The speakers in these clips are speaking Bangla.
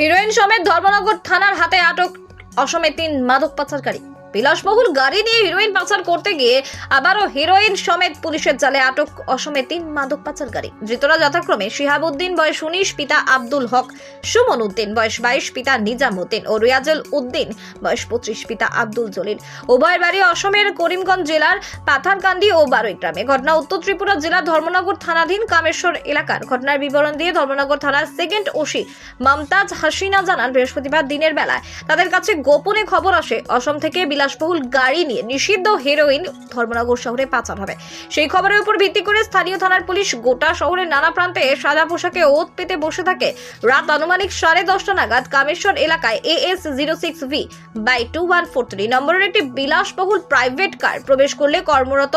হিরোইন সমেত ধর্মনগর থানার হাতে আটক অসমে তিন মাদক পাচারকারী। বিলাসবহুল গাড়ি নিয়ে হিরোইন পাচার করতে গিয়ে আবারও হিরোইন সমেত পুলিশের জালে আটক অসমে তিন মাদক পাচারকারী ধৃতরা যথাক্রমে শিহাবুদ্দিন, বয়স উনিশ, পিতা আব্দুল হক, সুমন উদ্দিন, বয়স বাইশ, পিতা নিজাম উদ্দিন ও রিয়াজুল উদ্দিন, বয়স পঁচিশ, পিতা আব্দুল জলিল। উভয়ের বাড়ি অসমের করিমগঞ্জ জেলার পাথারকান্দি ও বারুই গ্রামে। ঘটনা উত্তর ত্রিপুরা জেলার ধর্মনগর থানাধীন কামেশ্বর এলাকার। ঘটনার বিবরণ দিয়ে ধর্মনগর থানার সেকেন্ড ওসি মমতাজ হাসিনা জানান বৃহস্পতিবার দিনের বেলায় তাদের কাছে গোপনে খবর আসে। অসম থেকে বিলাসবহুল গাড়ি নিয়ে নিষিদ্ধ হেরোইন ধর্মনগর শহরে পাচার হবে। সেই খবরের উপর ভিত্তি করে স্থানীয় থানার পুলিশ গোটা শহরের নানা প্রান্তে সাদা পোশাকে ওত পেতে বসে থাকে। রাত আনুমানিক সাড়ে দশটা নাগাদ কামেশ্বর এলাকায় AS zero six V by two one four three নম্বরের একটি বিলাসবহুল প্রাইভেট কার প্রবেশ করলে কর্মরত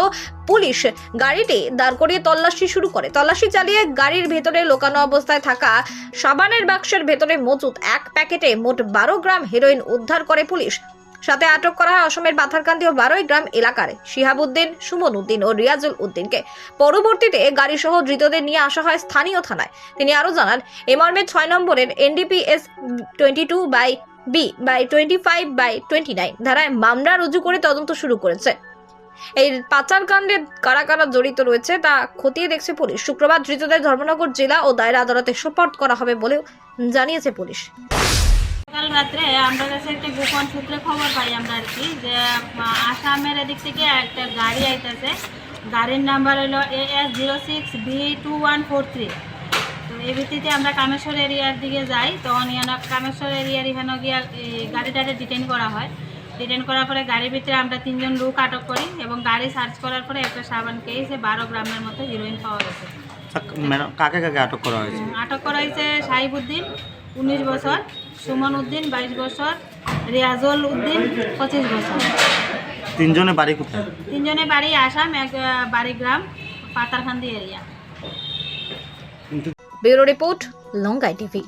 পুলিশ গাড়িটি দাঁড় করিয়ে তল্লাশি শুরু করে। তল্লাশি চালিয়ে গাড়ির ভেতরে লোকানো অবস্থায় থাকা সাবানের বাক্সের ভেতরে মজুত এক প্যাকেটে মোট বারো গ্রাম হেরোইন উদ্ধার করে পুলিশ। সাথে আটক করা হয় অসমের পাথারকান্দি ও বারোই গ্রাম এলাকার শিহাবুদ্দিন সুমন উদ্দিন ও রিয়াজুল উদ্দিনকে। পরবর্তীতে গাড়ি সহ ধৃতদের নিয়ে আসা হয় স্থানীয় থানায়। তিনি আরও জানান, এ ছয় নম্বরের NDPS twenty two by B by twenty five by twenty nine ধারায় মামলা রুজু করে তদন্ত শুরু করেছে। এই পাচারকাণ্ডে কারা কারা জড়িত রয়েছে তা খতিয়ে দেখছে পুলিশ। শুক্রবার ধৃতদের ধর্মনগর জেলা ও দায়রা আদালতে সোপর্দ করা হবে বলেও জানিয়েছে পুলিশ। কাল রাত্রে আমরা কাছে একটা গোপন সূত্রে খবর পাই আমরা আর কি যে আসামের এদিক থেকে একটা গাড়ি আইতেছে। গাড়ির নাম্বার হলো A S zero six V two one four three তো এই ভিত্তিতে আমরা কামেশ্বর এরিয়ার দিকে যাই। তখন ইয়ানো কামেশ্বর এরিয়ার এখানে গিয়ে গাড়িটাকে ডিটেন করা হয়। ডিটেন করার পরে গাড়ির ভিতরে আমরা তিনজন লোক আটক করি এবং গাড়ি সার্চ করার পরে একটা সাবান কেসে বারো গ্রামের মতো হিরোইন পাওয়া গেছে। কাকে কাকে আটক করা হয়েছে? আটক করা হয়েছে সাহিবুদ্দিন উনিশ বছর। সুমন উদ্দিন বাইশ বছর রিয়াজল উদ্দিন পঁচিশ বছর। তিনজনে বাড়ি কোথায়? তিনজনে বাড়ি আসাম এক বাড়িগ্রাম বাড়ি গ্রাম Patharkandi area. Bureau report Longai TV.